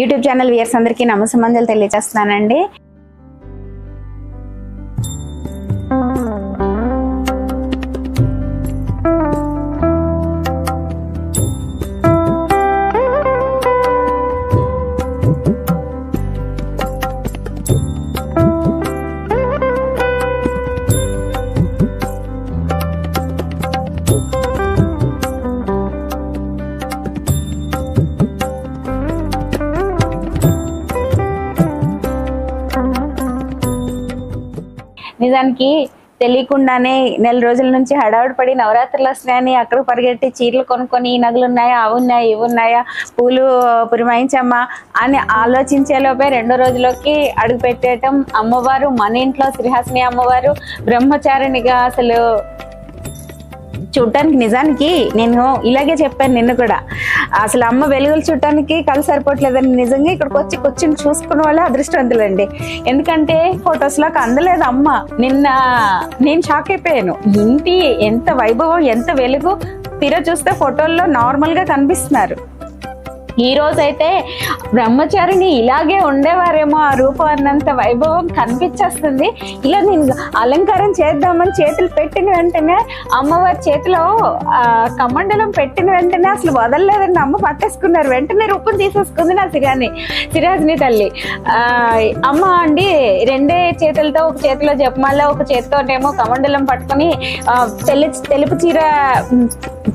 YouTube channel weirs అందరికీ నమస్సమంజలు తెలియజేస్తున్నానండి. నిజానికి తెలియకుండానే నెల రోజుల నుంచి హడావుడి పడి నవరాత్రులు వస్తున్నాయని అక్కడ పరిగెట్టి చీరలు కొనుక్కొని ఈ నగలు ఉన్నాయా అవి ఉన్నాయా ఇవి ఉన్నాయా పూలు పురిమాయించమ్మా అని ఆలోచించేలోపే రెండో రోజులోకి అడుగు పెట్టేయటం అమ్మవారు మన ఇంట్లో శ్రీహాసిని అమ్మవారు బ్రహ్మచారిణిగా అసలు చూడటానికి నిజానికి నేను ఇలాగే చెప్పాను నిన్ను కూడా. అసలు అమ్మ వెలుగులు చూడటానికి కళ్ళు సరిపోవట్లేదని నిజంగా ఇక్కడికి వచ్చి కూర్చొని చూసుకున్న వాళ్ళే అదృష్టవంతులండి. ఎందుకంటే ఫొటోస్ లాగా అందలేదు అమ్మ. నిన్న నేను షాక్ అయిపోయాను. ఇంటి ఎంత వైభవం ఎంత వెలుగు తీరా చూస్తే ఫోటోల్లో నార్మల్గా కనిపిస్తున్నారు. ఈ అయితే బ్రహ్మచారిని ఇలాగే ఉండేవారేమో ఆ రూపం అన్నంత వైభవం కనిపించేస్తుంది. ఇలా నేను అలంకారం చేద్దామని చేతులు పెట్టిన వెంటనే అమ్మవారి చేతిలో కమండలం పెట్టిన వెంటనే అసలు వదలలేదండి అమ్మ పట్టేసుకున్నారు. వెంటనే రూపం తీసేసుకుంది నా సిరాని సిరాజ్ని తల్లి. అమ్మ అండి రెండే చేతులతో ఒక చేతిలో జపమాల ఒక చేతితోనేమో కమండలం పట్టుకొని తెలి తెలుపు చీర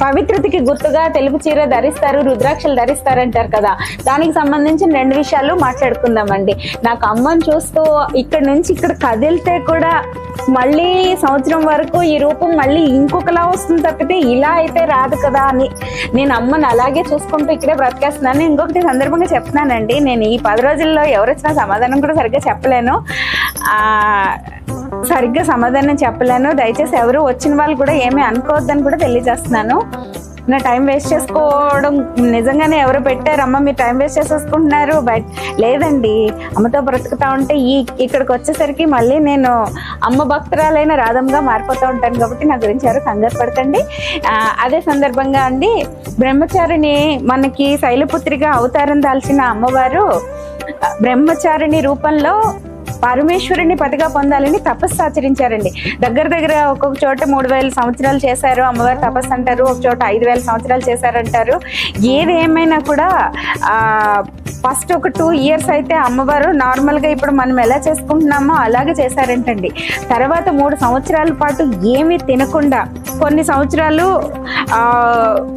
పవిత్రతకి గుర్తుగా తెలుపు చీర ధరిస్తారు రుద్రాక్షలు ధరిస్తారు అంటారు కదా. దానికి సంబంధించిన రెండు విషయాలు మాట్లాడుకుందామండి. నాకు అమ్మని చూస్తూ ఇక్కడ నుంచి ఇక్కడ కదిలితే కూడా మళ్ళీ సంవత్సరం వరకు ఈ రూపం మళ్ళీ ఇంకొకలా వస్తుంది తప్పితే ఇలా అయితే రాదు కదా అని. నేను అమ్మని అలాగే చూసుకుంటూ ఇక్కడే బ్రతికేస్తున్నాను. ఇంకొకటి సందర్భంగా చెప్తున్నానండి. నేను ఈ పది రోజుల్లో ఎవరొచ్చినా సమాధానం కూడా సరిగ్గా చెప్పలేను. సరిగ్గా సమాధానం చెప్పలేను. దయచేసి ఎవరు వచ్చిన వాళ్ళు కూడా ఏమీ అనుకోవద్దని కూడా తెలియజేస్తున్నాను. నా టైం వేస్ట్ చేసుకోవడం నిజంగానే ఎవరు పెట్టారు అమ్మ మీరు టైం వేస్ట్ చేసేసుకుంటున్నారు. బట్ లేదండి అమ్మతో బ్రతుకుతా ఉంటే ఈ ఇక్కడికి వచ్చేసరికి మళ్ళీ నేను అమ్మ భక్తురాలైన రాధంగా మారిపోతూ ఉంటాను కాబట్టి నా గురించి ఎవరు కంగారు పడకండి. అదే సందర్భంగా అండి బ్రహ్మచారిని మనకి శైలపుత్రిగా అవతారం దాల్చిన అమ్మవారు బ్రహ్మచారిణి రూపంలో పరమేశ్వరుని పతిగా పొందాలని తపస్సు ఆచరించారండి. దగ్గర దగ్గర ఒక్కొక్క చోట మూడు వేల సంవత్సరాలు చేశారు. అమ్మవారు తపస్సు అంటారు. ఒక చోట ఐదు వేల సంవత్సరాలు చేశారంటారు. ఏది ఏమైనా కూడా ఫస్ట్ ఒక టూ ఇయర్స్ అయితే అమ్మవారు నార్మల్గా ఇప్పుడు మనం ఎలా చేసుకుంటున్నామో అలాగే చేశారంటండి. తర్వాత మూడు సంవత్సరాల పాటు ఏమీ తినకుండా కొన్ని సంవత్సరాలు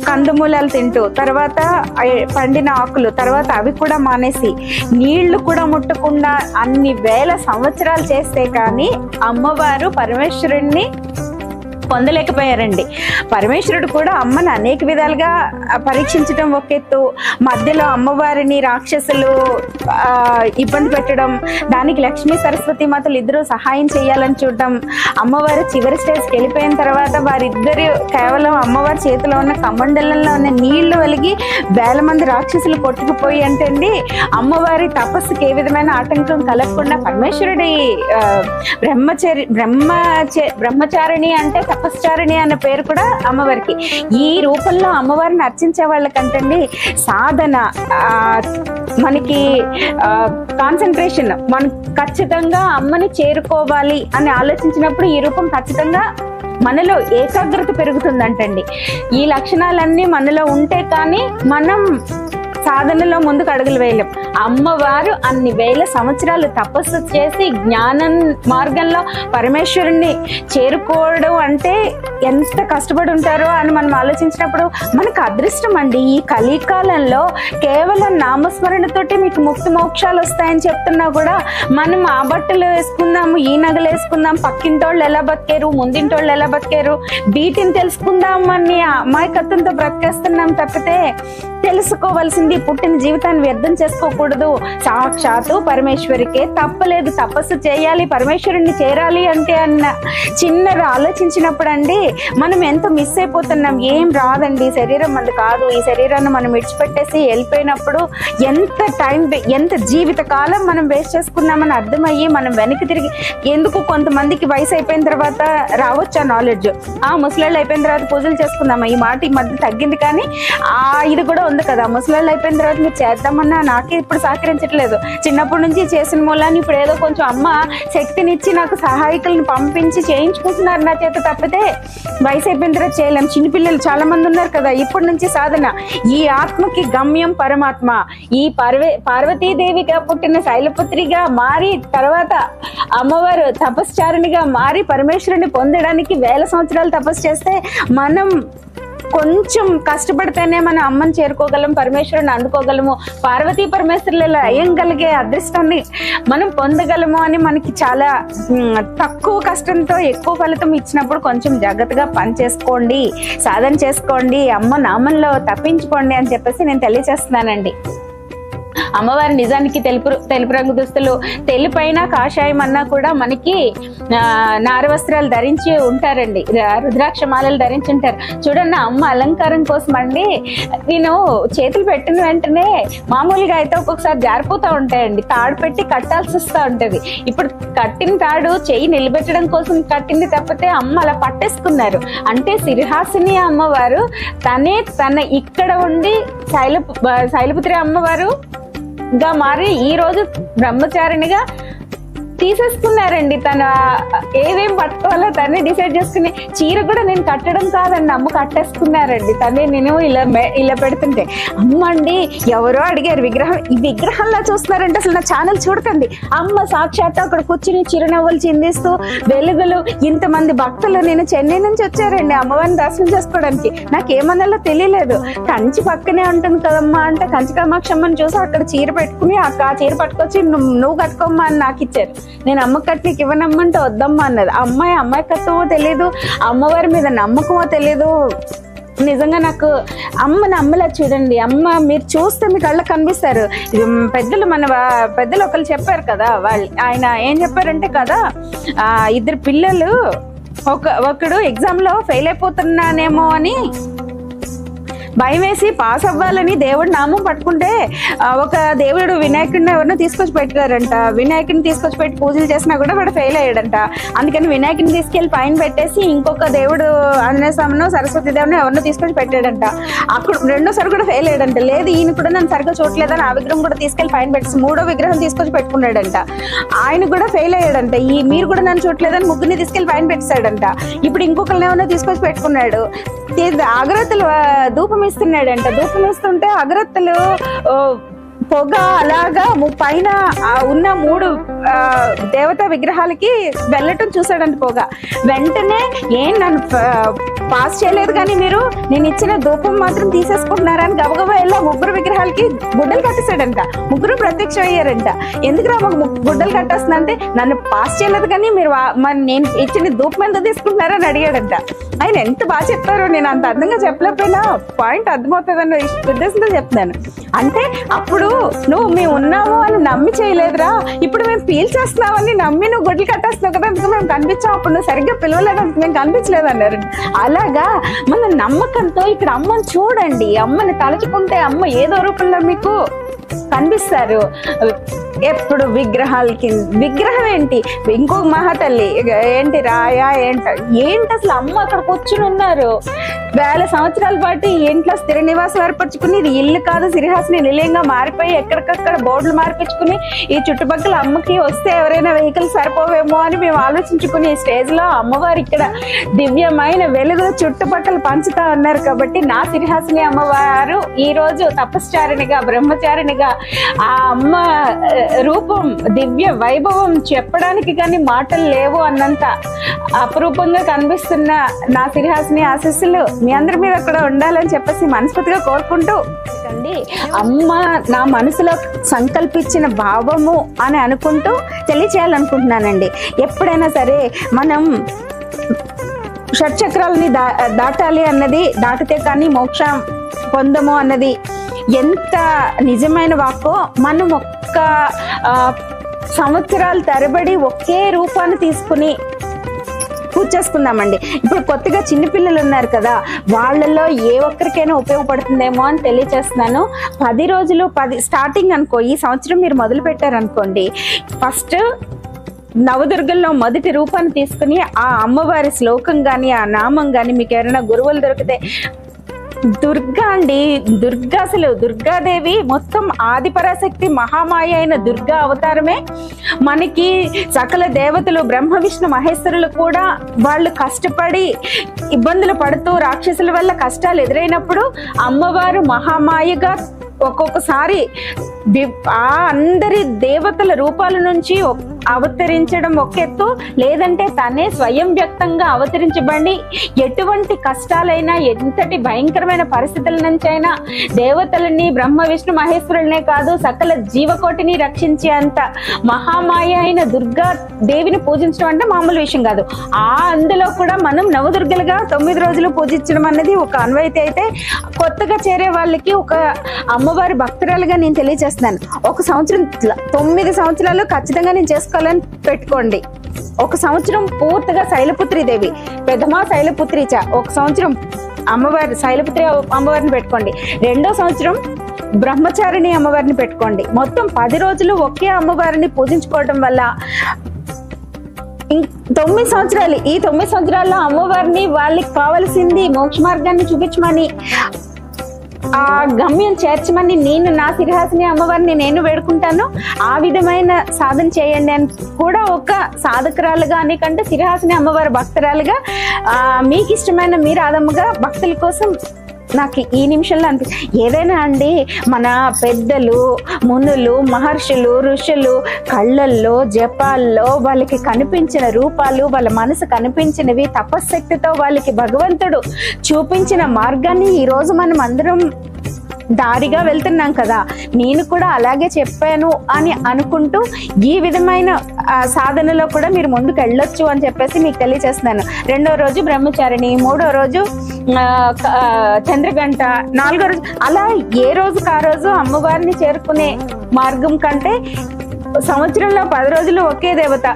కందమూలాలు తింటూ తర్వాత పండిన ఆకులు తర్వాత అవి కూడా మానేసి నీళ్ళు కూడా ముట్టకుండా అన్ని వేల సంవత్సరాలు చేస్తే కానీ అమ్మవారు పరమేశ్వరుణ్ణి పొందలేకపోయారండి. పరమేశ్వరుడు కూడా అమ్మను అనేక విధాలుగా పరీక్షించడం ఒక ఎత్తు మధ్యలో అమ్మవారిని రాక్షసులు ఇబ్బంది పెట్టడం దానికి లక్ష్మీ సరస్వతి మాతలు ఇద్దరు సహాయం చేయాలని చూడటం అమ్మవారు చివరి స్టేజ్కి వెళ్ళిపోయిన తర్వాత వారిద్దరు కేవలం అమ్మవారి చేతిలో ఉన్న కమండలంలో ఉన్న నీళ్ళు వెలిగి వేల మంది రాక్షసులు కొట్టుకుపోయి అంటే అండి అమ్మవారి తపస్సుకి ఏ విధమైన ఆటంకం కలగకుండా పరమేశ్వరుడి ఆ, బ్రహ్మచరి బ్రహ్మచ బ్రహ్మచారిణి అంటే తపశ్చారిణి అన్న పేరు కూడా అమ్మవారికి. ఈ రూపంలో అమ్మవారిని అర్చించే వాళ్ళకంటండి సాధన మనకి కాన్సన్ట్రేషన్ మనం ఖచ్చితంగా అమ్మని చేరుకోవాలి అని ఆలోచించినప్పుడు ఈ రూపం ఖచ్చితంగా మనలో ఏకాగ్రత పెరుగుతుందంటండి. ఈ లక్షణాలన్నీ మనలో ఉంటే కానీ మనం సాధనలో ముందుకు అడుగులు వేయలేం. అమ్మవారు అన్ని వేల సంవత్సరాలు తపస్సు చేసి జ్ఞానం మార్గంలో పరమేశ్వరుణ్ణి చేరుకోవడం అంటే ఎంత కష్టపడి ఉంటారో అని మనం ఆలోచించినప్పుడు మనకు అదృష్టం అండి. ఈ కలికాలంలో కేవలం నామస్మరణతోటి మీకు ముక్తి మోక్షాలు వస్తాయని చెప్తున్నా కూడా మనం ఆ బట్టలు వేసుకుందాము ఈ నగలు వేసుకుందాం పక్కింటోళ్ళు ఎలా బతికారు ముందింటోళ్ళు ఎలా బతికారు వీటిని తెలుసుకుందాం అని అమాయకత్వంతో బ్రతికేస్తున్నాం తప్పితే తెలుసుకోవాల్సింది పుట్టిన జీవితాన్ని వ్యర్థం చేసుకోకూడదు. సాక్షాత్తు పరమేశ్వరికే తప్పలేదు. తపస్సు చేయాలి పరమేశ్వరుణ్ణి చేరాలి అంటే అన్న చిన్నగా ఆలోచించినప్పుడు అండి మనం ఎంతో మిస్ అయిపోతున్నాం. ఏం రాదండి. శరీరం మనది కాదు. ఈ శరీరాన్ని మనం విడిచిపెట్టేసి వెళ్ళిపోయినప్పుడు ఎంత టైం ఎంత జీవిత కాలం మనం వేస్ట్ చేసుకున్నామని అర్థమయ్యి మనం వెనక్కి తిరిగి ఎందుకు కొంతమందికి వయసు అయిపోయిన తర్వాత రావచ్చు ఆ నాలెడ్జ్? ఆ ముసలాళ్ళు అయిపోయిన తర్వాత పూజలు చేసుకుందామా? ఈ మాట ఈ మధ్య తగ్గింది కానీ ఆ ఇది కూడా ఉంది కదా. ముసలాళ్ళు అయిపోయిన తర్వాత మీరు చేద్దామన్నా నాకే ఇప్పుడు సహకరించట్లేదు. చిన్నప్పటి నుంచి చేసిన మూలాన్ని ఇప్పుడు ఏదో కొంచెం అమ్మ శక్తినిచ్చి నాకు సహాయకులను పంపించి చేయించుకుంటున్నారు నా చేత తప్పితే వయసు అయిపోయిన తర్వాత చేయలేం. చిన్నపిల్లలు చాలా మంది ఉన్నారు కదా ఇప్పటి నుంచి సాధన. ఈ ఆత్మకి గమ్యం పరమాత్మ. ఈ పార్వే పార్వతీదేవిగా పుట్టిన శైలపుత్రిగా మారి తర్వాత అమ్మవారు తపశ్చారిణిగా మారి పరమేశ్వరుని పొందడానికి వేల సంవత్సరాలు తపస్సు చేస్తే మనం కొంచెం కష్టపడితేనే మన అమ్మని చేరుకోగలం పరమేశ్వరుని అందుకోగలము పార్వతీ పరమేశ్వరులు అయ్యగలిగే అదృష్టాన్ని మనం పొందగలము అని మనకి చాలా తక్కువ కష్టంతో ఎక్కువ ఫలితం ఇచ్చినప్పుడు కొంచెం జాగ్రత్తగా పని చేసుకోండి సాధన చేసుకోండి అమ్మ నామంలో తప్పించుకోండి అని చెప్పేసి నేను తెలియచేస్తున్నానండి అమ్మవారి నిజానికి తెలుపు తెలుపు రంగు దుస్తులు తెలుపైన కాషాయం అన్నా కూడా మనకి నార వస్త్రాలు ధరించి ఉంటారండి. రుద్రాక్ష మాలలు ధరించి ఉంటారు. చూడండి అమ్మ అలంకారం కోసం అండి నేను చేతులు పెట్టిన వెంటనే మామూలుగా అయితే ఒక్కొక్కసారి జారిపోతూ ఉంటాయండి. తాడు పెట్టి కట్టాల్సి వస్తూ ఉంటుంది. ఇప్పుడు కట్టిన తాడు చెయ్యి నిలబెట్టడం కోసం కట్టింది తప్పితే అమ్మ అలా పట్టేసుకున్నారు. అంటే సిరిహాసిని అమ్మవారు తనే తన ఇక్కడ ఉండి శైల శైలపుత్రి అమ్మవారు గా మారి ఈ రోజు బ్రహ్మచారిణిగా తీసేసుకున్నారండి. తన ఏదేం పట్టుకోవాలో తనే డిసైడ్ చేసుకుని చీర కూడా నేను కట్టడం కాదని అమ్మ కట్టేసుకున్నారండి. తనే నేను ఇలా ఇలా పెడుతుంటే అమ్మ అండి ఎవరో అడిగారు విగ్రహం ఈ విగ్రహంలా చూస్తున్నారంటే అసలు నా ఛానల్ చూడకండి. అమ్మ సాక్షాత్ అక్కడ కూర్చుని చిరునవ్వులు చిందిస్తూ వెలుగులు ఇంతమంది భక్తులు నేను చెన్నై నుంచి వచ్చారండి అమ్మవారిని దర్శనం చేసుకోవడానికి. నాకేమన్నాలో తెలియలేదు. కంచి పక్కనే ఉంటుంది కదమ్మా అంటే కంచి కమాక్షమ్మని చూసి అక్కడ చీర పెట్టుకుని అక్క ఆ చీర పట్టుకొచ్చి నువ్వు నువ్వు కట్టుకోమ్మా అని నాకు ఇచ్చారు. నేను అమ్మ కట్టి నీకు ఇవ్వనమ్మంటే వద్దమ్మా అన్నది. అమ్మాయి అమ్మాయి కట్టమో తెలియదు అమ్మవారి మీద నమ్మకమో తెలియదు నిజంగా నాకు అమ్మ నమ్మలా చూడండి. అమ్మ మీరు చూస్తే మీ కళ్ళకు కనిపిస్తారు. ఇది పెద్దలు మన పెద్దలు ఒకరు చెప్పారు కదా వాళ్ళు ఆయన ఏం చెప్పారంటే కదా ఇద్దరు పిల్లలు ఒక ఒకడు ఎగ్జామ్లో ఫెయిల్ అయిపోతున్నానేమో అని భయం వేసి పాస్ అవ్వాలని దేవుడి నామం పట్టుకుంటే ఒక దేవుడు వినాయకుడిని ఎవరినో తీసుకొచ్చి పెట్టారంట వినాయకుడిని తీసుకొచ్చి పెట్టి పూజలు చేసినా కూడా వాడు ఫెయిల్ అయ్యాడంట. అందుకని వినాయకుడిని తీసుకెళ్ళి పైన పెట్టేసి ఇంకొక దేవుడు ఆంజనేయ స్వామినో సరస్వతి దేవుని ఎవరినో తీసుకొచ్చి పెట్టాడంట. అప్పుడు రెండోసారి కూడా ఫెయిల్ అయ్యాడంట. లేదు ఈయన కూడా నన్ను సరిగ్గా చూడలేదని ఆ విగ్రహం కూడా తీసుకెళ్ళి పైన పెట్టేసి మూడో విగ్రహం తీసుకొచ్చి పెట్టుకున్నాడంట. ఆయన కూడా ఫెయిల్ అయ్యాడంట. ఈ మీరు కూడా నన్ను చూడలేదని ముగ్గురిని తీసుకెళ్ళి పైన పెట్టేశాడంట. ఇప్పుడు ఇంకొకరిని ఏమన్నా తీసుకొచ్చి పెట్టుకున్నాడు. తీ- ధూపం ధూపం ఇస్తున్నాడంట ధూపం ఇస్తుంటే అగరత్తులు పొగ అలాగా పైన ఉన్న మూడు దేవతా విగ్రహాలకి వెళ్ళటం చూసాడని పోగా. వెంటనే ఏం నన్ను పాస్ చేయలేదు కానీ మీరు నేను ఇచ్చిన ధూపం మాత్రం తీసేసుకుంటున్నారని గబగబా వెళ్ళి ముగ్గురు విగ్రహాలకి గుడ్డలు కట్టేశాడంట. ముగ్గురు ప్రత్యక్షం అయ్యారంట ఎందుకురా మాకు గుడ్డలు కట్టేస్తున్నా అంటే నన్ను పాస్ చేయలేదు కానీ మీరు మరి నేను ఇచ్చిన ధూపం ఎంత తీసుకుంటున్నారని అడిగాడంట. ఆయన ఎంత బాగా చెప్పారు నేను అంత అర్థంగా చెప్పలేకపోయినా పాయింట్ అర్థమవుతుందన్న ఉద్దేశంతో చెప్తున్నాను. అంటే అప్పుడు నువ్వు మేము ఉన్నాము అని నమ్మి చేయలేదురా. ఇప్పుడు మేము పీల్చేస్తున్నావని నమ్మి నువ్వు గుడ్లు కట్టేస్తున్నావు కదా అందుకు మేము కనిపించాం. అప్పుడు నువ్వు సరిగ్గా పిలవలేదు మేము కనిపించలేదు అన్నారు అలాగా మన నమ్మకంతో ఇక్కడ అమ్మని చూడండి. అమ్మని తలుచుకుంటే అమ్మ ఏదో రూపంలో మీకు కనిపిస్తారు. ఎప్పుడు విగ్రహాలకి విగ్రహం ఏంటి? ఇంకో మహాతల్లి ఏంటి రాయా ఏంట ఏంటి అసలు అమ్మ అక్కడ కూర్చుని ఉన్నారు? వేల సంవత్సరాల పాటు ఈ ఇంట్లో స్థిర నివాసం ఏర్పరచుకుని ఇది ఇల్లు కాదు సిరిహాసిని నిలయంగా మారిపోయి ఎక్కడికక్కడ బోర్డులు మార్పించుకుని ఈ చుట్టుపక్కల అమ్మకి వస్తే ఎవరైనా వెహికల్ సరిపోవేమో అని మేము ఆలోచించుకుని ఈ స్టేజ్లో అమ్మవారు ఇక్కడ దివ్యమైన వెలుగు చుట్టుపక్కల పంచుతా ఉన్నారు కాబట్టి నా సిరిహాసిని అమ్మవారు ఈ రోజు తపశ్చారిణిగా బ్రహ్మచారిణిగా ఆ అమ్మ రూపం దివ్య వైభవం చెప్పడానికి కానీ మాటలు లేవు అన్నంత అపరూపంగా కనిపిస్తున్న నా సిరిహాసిని ఆశస్సులు మీ అందరి మీద కూడా ఉండాలని చెప్పేసి మనస్ఫూర్తిగా కోరుకుంటూ. అండి అమ్మ నా మనసులో సంకల్పించిన భావము అని అనుకుంటూ తెలియచేయాలనుకుంటున్నానండి. ఎప్పుడైనా సరే మనం షట్చక్రాలని దా దాటాలి అన్నది దాటితే కానీ మోక్షం పొందము అన్నది ఎంత నిజమైన వాక్కో మనం ఒక్క సంవత్సరాల తరబడి ఒకే రూపాన్ని తీసుకుని పూజ చేసుకుందామండి ఇప్పుడు కొత్తగా చిన్నపిల్లలు ఉన్నారు కదా వాళ్ళల్లో ఏ ఒక్కరికైనా ఉపయోగపడుతుందేమో అని తెలియచేస్తున్నాను. పది రోజులు పది స్టార్టింగ్ అనుకో ఈ సంవత్సరం మీరు మొదలు పెట్టారనుకోండి ఫస్ట్ నవదుర్గల్లో మొదటి రూపాన్ని తీసుకుని ఆ అమ్మవారి శ్లోకం కానీ ఆ నామం కానీ మీకు ఎవరైనా గురువులు దొరికితే దుర్గా అండి. దుర్గా అసలు దుర్గాదేవి మొత్తం ఆదిపరాశక్తి మహామాయ అయిన దుర్గా అవతారమే. మనకి సకల దేవతలు బ్రహ్మ విష్ణు మహేశ్వరులు కూడా వాళ్ళు కష్టపడి ఇబ్బందులు పడుతూ రాక్షసుల వల్ల కష్టాలు ఎదురైనప్పుడు అమ్మవారు మహామాయగా ఒక్కొక్కసారి ఆ అందరి దేవతల రూపాల నుంచి అవతరించడం ఒక ఎత్తు. లేదంటే తనే స్వయం వ్యక్తంగా అవతరించబడి ఎటువంటి కష్టాలైనా ఎంతటి భయంకరమైన పరిస్థితుల నుంచైనా దేవతలని బ్రహ్మ విష్ణు మహేశ్వరులనే కాదు సకల జీవకోటిని రక్షించే అంత మహామాయ అయిన దుర్గా దేవిని పూజించడం అంటే మామూలు విషయం కాదు. ఆ అందులో కూడా మనం నవదుర్గలుగా తొమ్మిది రోజులు పూజించడం అన్నది ఒక అన్వయిత అయితే కొత్తగా చేరే వాళ్ళకి ఒక అమ్మవారి భక్తురాలుగా నేను తెలియజేస్తున్నాను. ఒక సంవత్సరం తొమ్మిది సంవత్సరాలు ఖచ్చితంగా నేను చేసుకోవాలని పెట్టుకోండి. ఒక సంవత్సరం పూర్తిగా శైలపుత్రి దేవి పెద్దమా శైలపుత్రి చ ఒక సంవత్సరం అమ్మవారి శైలపుత్రి అమ్మవారిని పెట్టుకోండి. రెండో సంవత్సరం బ్రహ్మచారిణి అమ్మవారిని పెట్టుకోండి. మొత్తం పది రోజులు ఒకే అమ్మవారిని పూజించుకోవడం వల్ల తొమ్మిది సంవత్సరాలు ఈ తొమ్మిది సంవత్సరాల్లో అమ్మవారిని వాళ్ళకి కావలసింది మోక్ష మార్గాన్ని చూపించమని ఆ గమ్యం చేర్చమని నేను నా సిరిహాసిని అమ్మవారిని నేను వేడుకుంటాను. ఆ విధమైన సాధన చేయండి అని కూడా ఒక సాధకురాలుగా కంటే సిరిహాసిని అమ్మవారి భక్తురాలుగా ఆ, మీకు ఇష్టమైన మీ రాధమ్మగా భక్తుల కోసం నాకు ఈ నిమిషంలో అనిపిస్తుంది ఏదైనా అండి మన పెద్దలు మునులు మహర్షులు ఋషులు కళ్ళల్లో జపాల్లో వాళ్ళకి కనిపించిన రూపాలు వాళ్ళ మనసు కనిపించినవి తపశ్శక్తితో వాళ్ళకి భగవంతుడు చూపించిన మార్గాన్ని ఈ రోజు మనం అందరం దారిగా వెళ్తున్నాం కదా. నేను కూడా అలాగే చెప్పాను అని అనుకుంటూ ఈ విధమైన సాధనలో కూడా మీరు ముందుకు వెళ్ళొచ్చు అని చెప్పేసి మీకు తెలియజేస్తున్నాను. రెండో రోజు బ్రహ్మచారిణి మూడో రోజు చంద్రగంట నాలుగో రోజు అలా ఏ రోజుకి ఆ రోజు అమ్మవారిని చేరుకునే మార్గం కంటే సంవత్సరంలో పది రోజులు ఒకే దేవత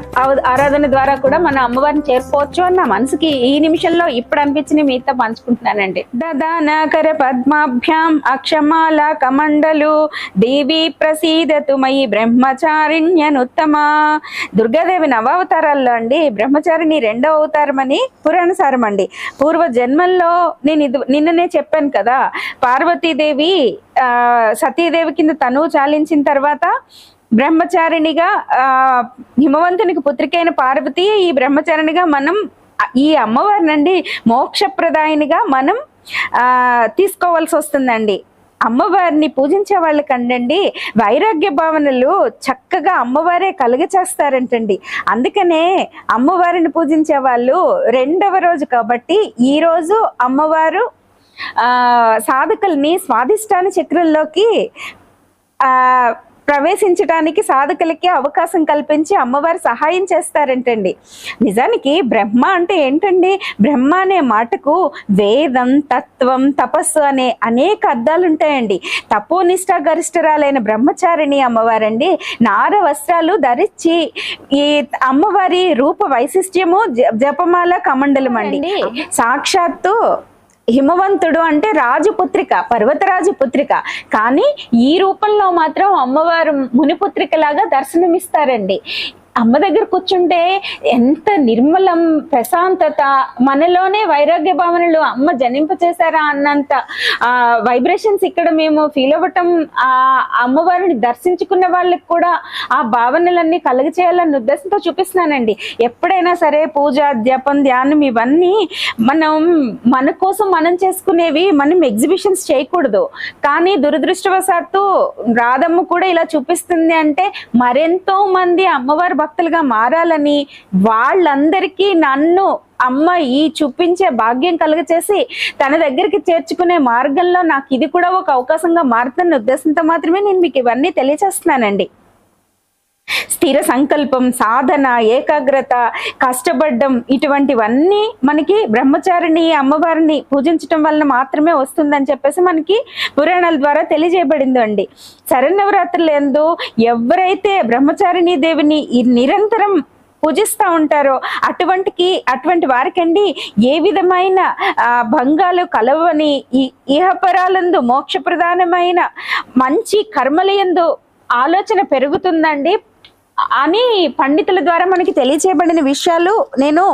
ఆరాధన ద్వారా కూడా మన అమ్మవారిని చేరుకోవచ్చు అన్న నా మనసుకి ఈ నిమిషంలో ఇప్పుడు అనిపించింది మీతో పంచుకుంటున్నానండి. దదానకర పద్మాభ్యాం అక్షమాల కమండలు దేవి ప్రసీదతు మయి బ్రహ్మచారిణ్యనుత్తమ. దుర్గాదేవి నవావతారాల్లో అండి బ్రహ్మచారిణి రెండో అవతారం అని పురాణసారం అండి పూర్వ జన్మల్లో నేను ఇది నిన్ననే చెప్పాను కదా పార్వతీదేవి ఆ సతీదేవి కింద తనువు చాలించిన తర్వాత బ్రహ్మచారిణిగా ఆ హిమవంతునికి పుత్రికైన పార్వతి ఈ బ్రహ్మచారిణిగా మనం ఈ అమ్మవారినండి మోక్షప్రదాయినిగా మనం ఆ తీసుకోవాల్సి వస్తుందండి. అమ్మవారిని పూజించే వాళ్ళకండండి వైరాగ్య భావనలు చక్కగా అమ్మవారే కలుగచేస్తారంటండి అందుకనే అమ్మవారిని పూజించే వాళ్ళు రెండవ రోజు కాబట్టి ఈ రోజు అమ్మవారు ఆ సాధకుల్ని స్వాదిష్టాన చక్రంలోకి ఆ ప్రవేశించడానికి సాధకులకి అవకాశం కల్పించి అమ్మవారు సహాయం చేస్తారంటండి. నిజానికి బ్రహ్మ అంటే ఏంటండి? బ్రహ్మ అనే మాటకు వేదం తత్వం తపస్సు అనే అనేక అర్థాలు ఉంటాయండి తపోనిష్ట గరిష్టరాలైన బ్రహ్మచారిణి అమ్మవారండి నార వస్త్రాలు ధరించి ఈ అమ్మవారి రూప వైశిష్ట్యము జపమాల కమండలం అండి సాక్షాత్తు హిమవంతుడు అంటే రాజుపుత్రిక పర్వతరాజు పుత్రిక. కానీ ఈ రూపంలో మాత్రం అమ్మవారు మునిపుత్రికలాగా దర్శనమిస్తారండి. అమ్మ దగ్గర కూర్చుంటే ఎంత నిర్మలం ప్రశాంతత మనలోనే వైరాగ్య భావనలు అమ్మ జనింప చేశారా అన్నంత ఆ వైబ్రేషన్స్ ఇక్కడ మేము ఫీల్ అవ్వటం ఆ అమ్మవారిని దర్శించుకున్న వాళ్ళకి కూడా ఆ భావనలన్నీ కలుగ చేయాలన్న ఉద్దేశంతో చూపిస్తున్నానండి. ఎప్పుడైనా సరే పూజ జపం ధ్యానం ఇవన్నీ మనం మన కోసం మనం చేసుకునేవి మనం ఎగ్జిబిషన్స్ చేయకూడదు. కానీ దురదృష్టవశాత్తు రాధమ్మ కూడా ఇలా చూపిస్తుంది అంటే మరెంతో మంది అమ్మవారి భక్తులుగా మారాలని వాళ్ళందరికీ నన్ను అమ్మ ఈ చూపించే భాగ్యం కలుగచేసి తన దగ్గరికి చేర్చుకునే మార్గంలో నాకు ఇది కూడా ఒక అవకాశంగా మారుతున్న ఉద్దేశంతో మాత్రమే నేను మీకు ఇవన్నీ తెలియచేస్తున్నానండి. స్థిర సంకల్పం సాధన ఏకాగ్రత కష్టపడడం ఇటువంటివన్నీ మనకి బ్రహ్మచారిని అమ్మవారిని పూజించటం వలన మాత్రమే వస్తుందని చెప్పేసి మనకి పురాణాల ద్వారా తెలియజేయబడింది అండి శరన్నవరాత్రులు ఎందు ఎవరైతే బ్రహ్మచారిణి దేవిని నిరంతరం పూజిస్తూ ఉంటారో అటువంటికి అటువంటి వారికండి ఏ విధమైన ఆ, భంగాలు కలవని ఈ ఇహపరాలందు మోక్ష ప్రధానమైన మంచి కర్మలయందు ఆలోచన పెరుగుతుందండి. అని పండితుల ద్వారా మనకి తెలియచేయబడిన విషయాలు నేను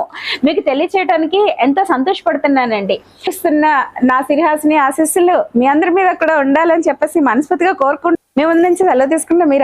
మీకు తెలియచేయడానికి ఎంతో సంతోషపడుతున్నానండి. ఇస్తున్న నా సిరిహాసిని ఆశీస్సులు మీ అందరి మీద కూడా ఉండాలని చెప్పేసి మనస్ఫూర్తిగా కోరుకుంటూ మీ ముందు నుంచి సెలవు తీసుకుంటే మీరు